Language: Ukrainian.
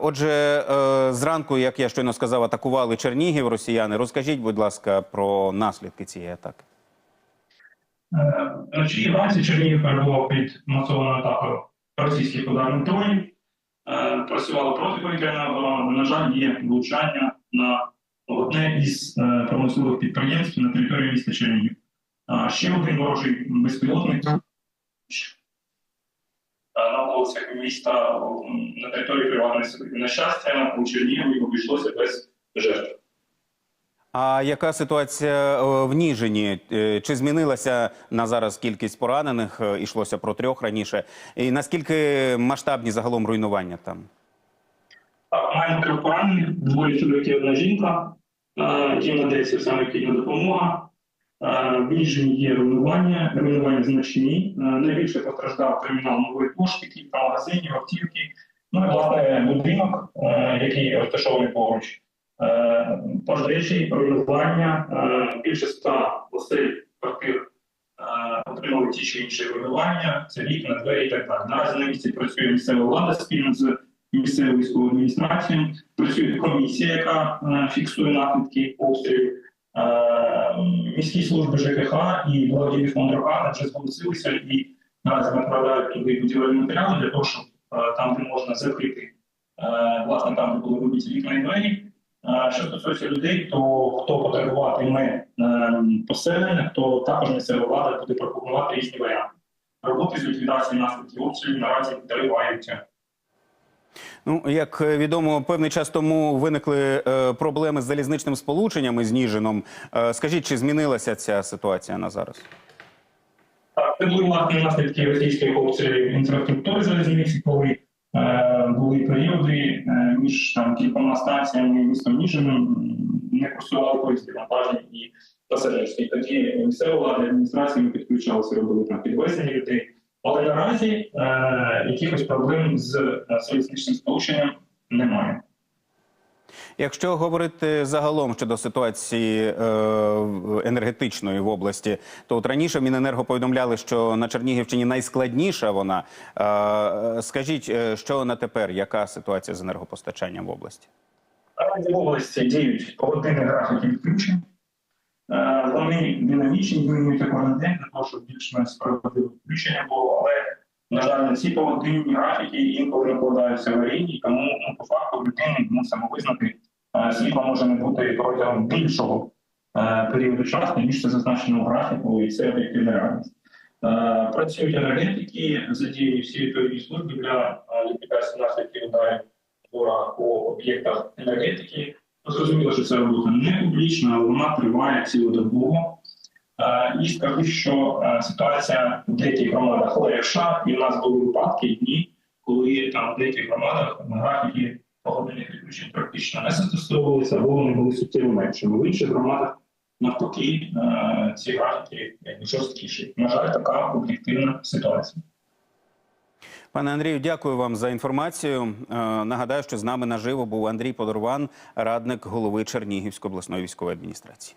Отже, е, зранку, як я щойно сказав, атакували Чернігів росіяни. Розкажіть, будь ласка, про наслідки цієї атаки. Е, Вночі і вранці Чернігів перебував під масованою атакою російських ударних дронів. Е, Працювала протиповітряна оборона. На жаль, є влучання на одне із е, промислових підприємств на території міста Чернігів. Ще один ворожий безпілотник е, на вулицях міста на території приватної собі. На щастя, у Чернігові обійшлося без жертв. А яка ситуація е, в Ніжині? Е, Чи змінилася на зараз кількість поранених? Е, Ішлося про трьох раніше. І наскільки масштабні загалом руйнування там? Так, Маємо трьох поранених, двоє чоловіків, одна жінка, їм надається вся необхідна допомога. В Ніжині є руйнування, руйнування значні. Найбільше постраждав термінал нової пошти, кілька магазинів, автівки. Ну і власне будинок, е, який розташований поруч. Е, Пожежі, руйнування, е, більше ста осель квартир отримали ті чи інші руйнування, це вікна, двері і так далі. Наразі на місці працює місцева влада спільно з місцевою військовою адміністрацією. Працює комісія, яка фіксує наслідки обстрілів. Міські служби ЖКХ і благодійний фонд Рокана вже зголосилися і наразі направляють туди будівельні матеріали для того, щоб там, де можна закрити, е, власне, там, де були вибиті вікна і двері. Е, Що стосується людей, то хто потребуватиме е, поселення, то також місцева влада буде пропонувати різні варіанти. Роботи з ліквідації наслідків обстрілів наразі триваються. Ну, як е, відомо, певний час тому виникли е, проблеми з залізничним сполученням із Ніжином. Е, скажіть, чи змінилася ця ситуація на зараз? Так, це були власне наслідки російських обстрілів інфраструктури коли е, були періоди е, між там кількома станціями і містом Ніжином не курсували поїзди вантажні і пасажирські. Тоді місцева влада адміністрація підключалися, робили там підвезення людей. Але наразі е, якихось проблем з е, залізничним сполученням немає. Якщо говорити загалом щодо ситуації е, енергетичної в області, то от раніше Міненерго повідомляли, що на Чернігівщині найскладніша вона. Е, скажіть, е, що на тепер? Яка ситуація з енергопостачанням в області? Наразі в області діють погодинні графіки відключень. Вони динамічні, змінюються кожен день для того, щоб більш-менш справедливе відключення було. Але, на жаль, ці погодинні графіки інколи накладаються аварійні, тому ну, по факту людини мусимо визнати, е, світла може не бути протягом більшого е, періоду часу, ніж це зазначено в графіку, і це об'єктивна реальність. Е, Працюють енергетики, задіяні всі відповідні служби для ліквідації наслідків ударів по об'єктах енергетики. Ну, Зрозуміло, що це робота не публічна, але вона триває цілодобово. Е, І скажу, що е, ситуація в деяких громадах легша, і в нас були випадки і дні, коли там в деяких громадах графіки погодинних відключень практично не застосовувалися, або вони були суттєво меншими. В інших громадах навпаки е, ці графіки жорсткіші. На жаль, така об'єктивна ситуація. Пане Андрію, дякую вам за інформацію. Нагадаю, що з нами наживо був Андрій Подорван, радник голови Чернігівської обласної військової адміністрації.